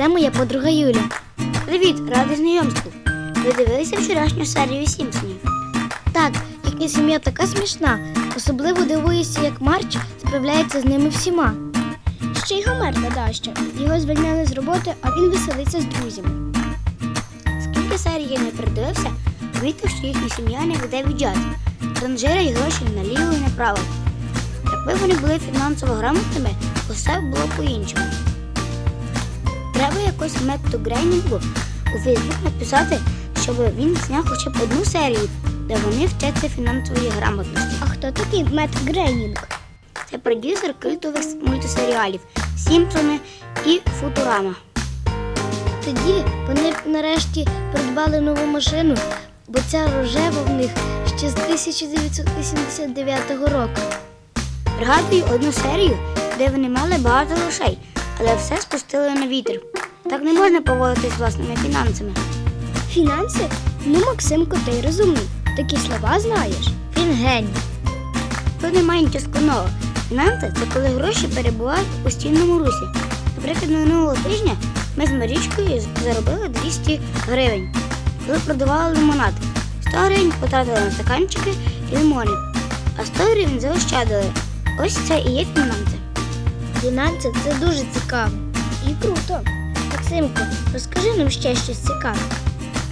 це моя подруга Юля. Привіт, радий знайомству. Ви дивилися вчорашню серію Сімпсонів? Так, їхня сім'я така смішна. Особливо дивуюся, як Марч справляється з ними всіма. Ще й Гомер додасть. Його звільнили з роботи, а він веселиться з друзями. Скільки серій я не придивився, помітив, що їхня сім'я не веде бюджет. Транжирять гроші наліво і направо. Якби вони були фінансово грамотними, усе було по-іншому. Треба якось методу Грейнінгу у Фейсбук написати, щоб він зняв хоча б одну серію, де вони вчаться фінансової грамотності. А хто такий Мет Грейнінг? Це продюсер культових мультисеріалів Сімпсони і Футурама. Тоді вони нарешті придбали нову машину, бо ця рожева в них ще з 1989 року. Пригадую одну серію, де вони мали багато грошей, але все спустили на вітер. Так не можна поводитись власними фінансами. Фінанси? Ну, Максимко, ти розумний. Такі слова знаєш. Він геній. Тут немає нічого складного. Фінанси це коли гроші перебувають у постійному русі. Наприклад, минулого тижня ми з Марічкою заробили 200 гривень, коли продавали лимонад. 100 гривень потратили на стаканчики і лимони, а 100 гривень заощадили. Ось це і є фінанси. Фінанси це дуже цікаво. І круто. Максимко, розкажи нам ще щось цікаве.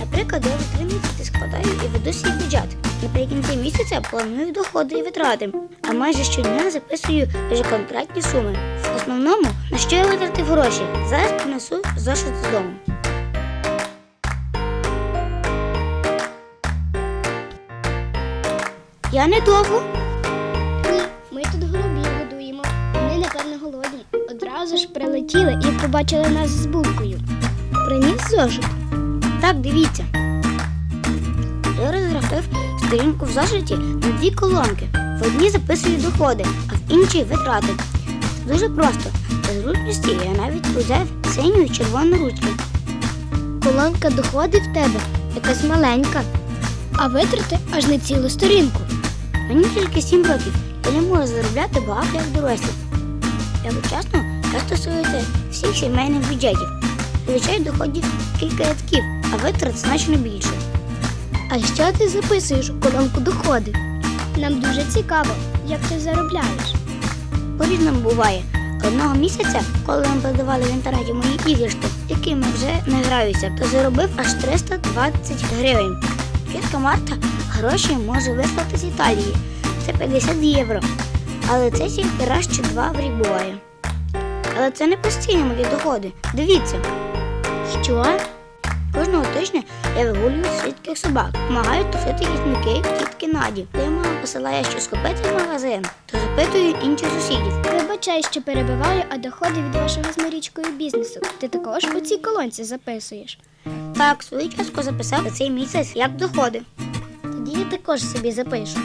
Наприклад, я в три місяці складаю і веду свій бюджет. Наприкінці місяця планую доходи і витрати, а майже щодня записую вже конкретні суми. В основному, на що я витратив гроші, зараз принесу зошит з дому. Я недовго. Одразу ж прилетіли і побачили нас з булкою. Приніс зошит. Так, дивіться. Я розграфив сторінку в зошиті на дві колонки. В одній записую доходи, а в іншій витрати. Дуже просто. Для зручності я навіть взяв синю і червону ручки. Колонка доходи в тебе якась маленька. А витрати аж на цілу сторінку. Мені тільки 7 років, я не можу заробляти багато як дорослі. Одночасно це стосується всіх сімейних бюджетів. Звичайно, доходів кілька рядків, а витрат значно більше. А що ти записуєш у колонку доходи? Нам дуже цікаво, як ти заробляєш. По-різному буває. Одного місяця, коли ми продавали в інтернеті мої іграшки, якими вже не граюся, то заробив аж 320 гривень. Тітка Марта гроші може вислати з Італії. Це 50 євро. Але це тільки раз чи два в рік буває. Але це не постійні мої доходи. Дивіться, Що? кожного тижня я вигулюю свідких собак, допомагаю тусити гітники тітки Наді. Коли мама посилає щось купити в магазин, то запитую інших сусідів. Вибачай, що перебиваю, а доходи від вашого з Марічкою бізнесу. Ти також у цій колонці записуєш. Так, свою частку записав за цей місяць як доходи. Тоді я також собі запишу.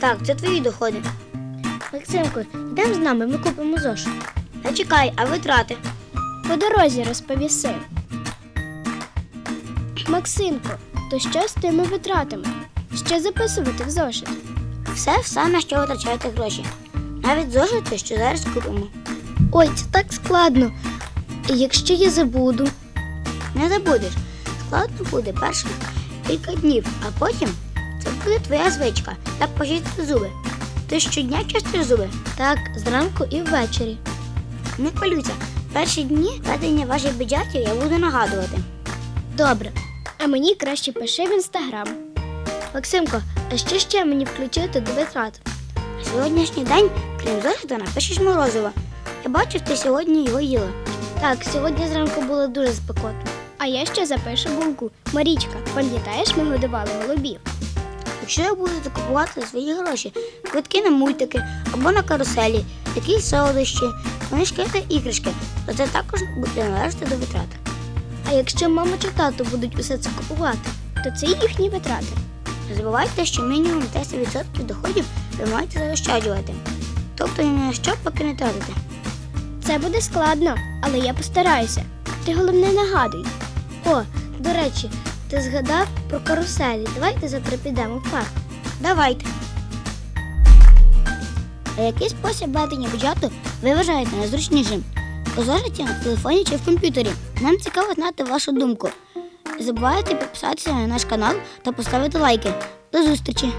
Так, це твої доходи. Максимко, йдемо з нами, ми купимо зошит. Та чекай, а витрати? По дорозі розповіси. Максимко, то що з тими витратами? Що записувати в зошит? Все, все, на що витрачаєте гроші. Навіть зошити, що зараз купимо. Ой, це так складно. І якщо я забуду, Не забудеш. Складно буде перших кілька днів, а потім це буде твоя звичка. Так почистити зуби. Ти щодня чистиш зуби? так, зранку і ввечері. Не хвилюйся. Перші дні ведення ваших бюджетів я буду нагадувати. Добре. А мені краще пиши в інстаграм. Максимко, а що ще мені включити до витрат? Сьогоднішній день, крім зошита, напишеш морозиво. Я бачив, ти сьогодні його їла. Так, сьогодні зранку було дуже спекотно. А я ще запишу булку. Марічка, пам'ятаєш, ми годували голубів? Якщо ви будете купувати за свої гроші квитки на мультики або на каруселі, якісь солодощі, книжки та іграшки, то це також буде належати до витрат. А якщо мама чи тато будуть усе це купувати? То це їхні витрати. Не забувайте, що мінімум 10% доходів ви маєте заощаджувати. Тобто ні на що поки не тратите. Це буде складно, але я постараюся. Ти головне нагадуй. О, до речі, ти згадав про каруселі. Давайте завтра підемо в парк. Давайте. А який спосіб ведення бюджету ви вважаєте найзручнішим? у на телефоні чи в комп'ютері. Нам цікаво знати вашу думку. Не забувайте підписатися на наш канал та поставити лайки. До зустрічі!